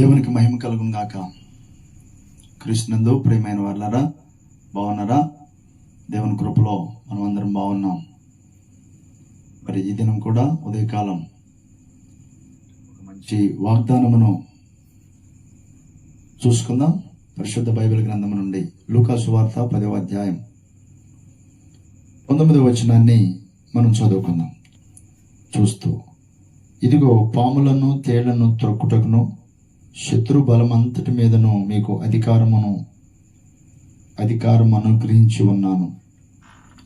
దేవునికి మహిమ కలుగును గాక. కృష్ణందు ప్రియమైన వాళ్ళరా బాగున్నారా? దేవుని కృపలో మనం అందరం బాగున్నాం. మరి ఈ దినం కూడా ఉదయకాలం ఒక మంచి వాగ్దానమును చూసుకుందాం. పరిశుద్ధ బైబిల్ గ్రంథం నుండి లూకాసు వార్త పదవ అధ్యాయం పంతొమ్మిదవ వచనాన్ని మనం చదువుకుందాం. చూస్తూ ఇదిగో పాములను తేళ్ళను త్రొక్కుటకును శత్రు బలమంతటి మీదను మీకు అధికారమును అధికారం అనుగ్రహించి ఉన్నాను.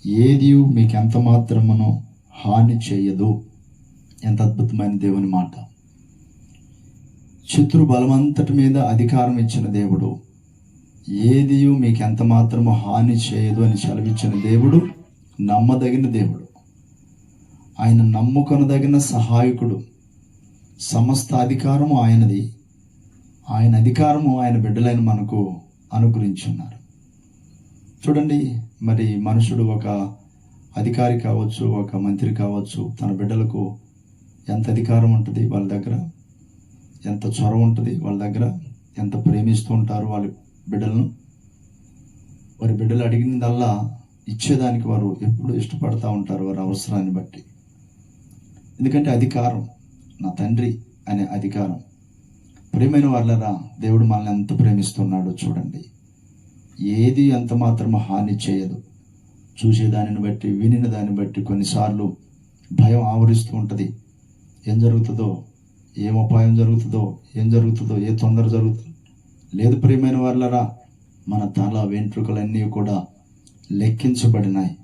ఏది మీకు ఎంత మాత్రమును హాని చేయదు. ఎంత అద్భుతమైన దేవుని మాట. శత్రు బలమంతటి మీద అధికారం ఇచ్చిన దేవుడు ఏది మీకు ఎంత మాత్రము హాని చేయదు అని సెలవిచ్చిన దేవుడు నమ్మదగిన దేవుడు. ఆయన నమ్ముకొనదగిన సహాయకుడు సమస్త అధికారము ఆయనది. ఆయన అధికారము ఆయన బిడ్డలైన మనకు అనుగ్రహించున్నారు. చూడండి మరి మనుషుడు ఒక అధికారి కావచ్చు ఒక మంత్రి కావచ్చు తన బిడ్డలకు ఎంత అధికారం ఉంటుంది వాళ్ళ దగ్గర? ఎంత చొరవ ఉంటుంది వాళ్ళ దగ్గర? ఎంత ప్రేమిస్తూ ఉంటారు వాళ్ళ బిడ్డలను? వారి బిడ్డలు అడిగినదల్లా ఇచ్చేదానికి వారు ఎప్పుడు ఇష్టపడతా ఉంటారు వారి అవసరాన్ని బట్టి. ఎందుకంటే అధికారం నా తండ్రి అనే అధికారం. ప్రేమైన వాళ్ళరా దేవుడు మనల్ని ఎంత ప్రేమిస్తున్నాడో చూడండి. ఏది ఎంత మాత్రము హాని చేయదు. చూసేదానిని బట్టి వినిన దాన్ని బట్టి కొన్నిసార్లు భయం ఆవరిస్తూ ఉంటుంది. ఏం జరుగుతుందో ఏం అపాయం జరుగుతుందో ఏం జరుగుతుందో ఏ తొందర జరుగుతుందో. లేదు ప్రియమైన వాళ్ళరా మన తల వెంట్రుకలన్నీ కూడా లెక్కించబడినాయి.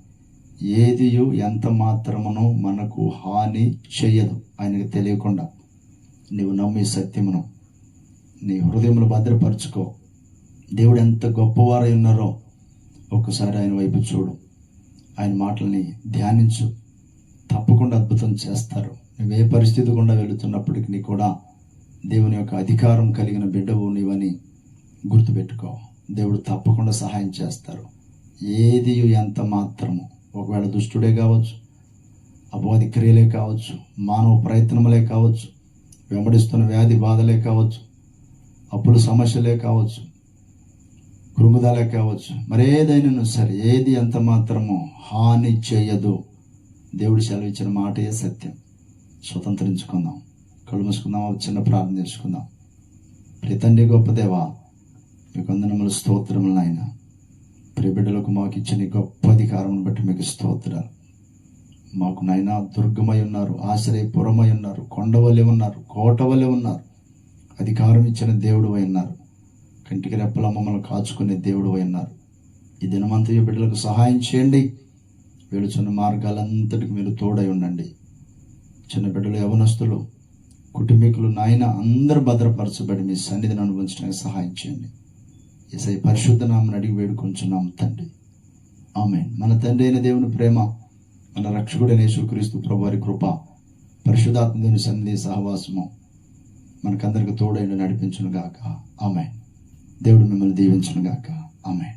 ఏదియు ఎంత మాత్రమును మనకు హాని చేయదు ఆయనకు తెలియకుండా. నీవు నమ్మి సత్యమును. నీ హృదయంలో భద్రపరుచుకో. దేవుడు ఎంత గొప్పవారై ఉన్నారో ఒక్కసారి ఆయన వైపు చూడు. ఆయన మాటల్ని ధ్యానించు. తప్పకుండా అద్భుతం చేస్తారు. నువ్వు ఏ పరిస్థితి గుండా వెళుతున్నప్పటికీ కూడా దేవుని యొక్క అధికారం కలిగిన బిడ్డవు నీవని గుర్తుపెట్టుకో. దేవుడు తప్పకుండా సహాయం చేస్తారు. ఏది ఎంత మాత్రము. ఒకవేళ దుష్టుడే కావచ్చు అపవాది క్రియలే కావచ్చు మానవ ప్రయత్నములే కావచ్చు వెంబడిస్తున్న వ్యాధి బాధలే కావచ్చు అప్పుల సమస్యలే కావచ్చు కృంగుదలే కావచ్చు. మరేదైనా సరే ఏది ఎంత మాత్రమో హాని చేయదు. దేవుడు సెలవిచ్చిన మాటే సత్యం. స్వతంత్రించుకుందాం. కళ్ళు మూసుకుందాం చిన్న ప్రార్థన చేసుకుందాం. ప్రతండి గొప్ప దేవా మీకు వందనములు స్తోత్రములు నాయన. ప్రిబిడ్డలకు మాకు ఇచ్చిన గొప్ప అధికారం బట్టి మీకు స్తోత్రాలు. మాకు నాయన దుర్గమై ఉన్నారు ఆశ్రయపురమై ఉన్నారు కొండవలే ఉన్నారు కోటవలే ఉన్నారు. అధికారం ఇచ్చిన దేవుడు ఉన్నారు. కంటికి రెప్పల మమ్మల్ని కాచుకునే దేవుడు అయి ఉన్నారు. ఈ దినమంతయ్య ఈ బిడ్డలకు సహాయం చేయండి. వెళుచున్న మార్గాలంతటికి మీరు తోడై ఉండండి. చిన్న బిడ్డలు యవనస్తులు కుటుంబీకులు నాయన అందరూ భద్రపరచబడి మీ సన్నిధిని అనుభవించడానికి సహాయం చేయండి. ఎసై పరిశుద్ధ నామని అడిగి వేడుకొంచున్నాం తండ్రి. ఆమె మన తండ్రి అయిన దేవుని ప్రేమ మన రక్షకుడైన యేసుక్రీస్తు ప్రభు వారి కృప పరిశుధాత్మ దేవుని సన్నిధి సహవాసము మనకందరికి తోడైన నడిపించును గాక ఆమె దేవుడు మిమ్మల్ని దీవించును గాక ఆమె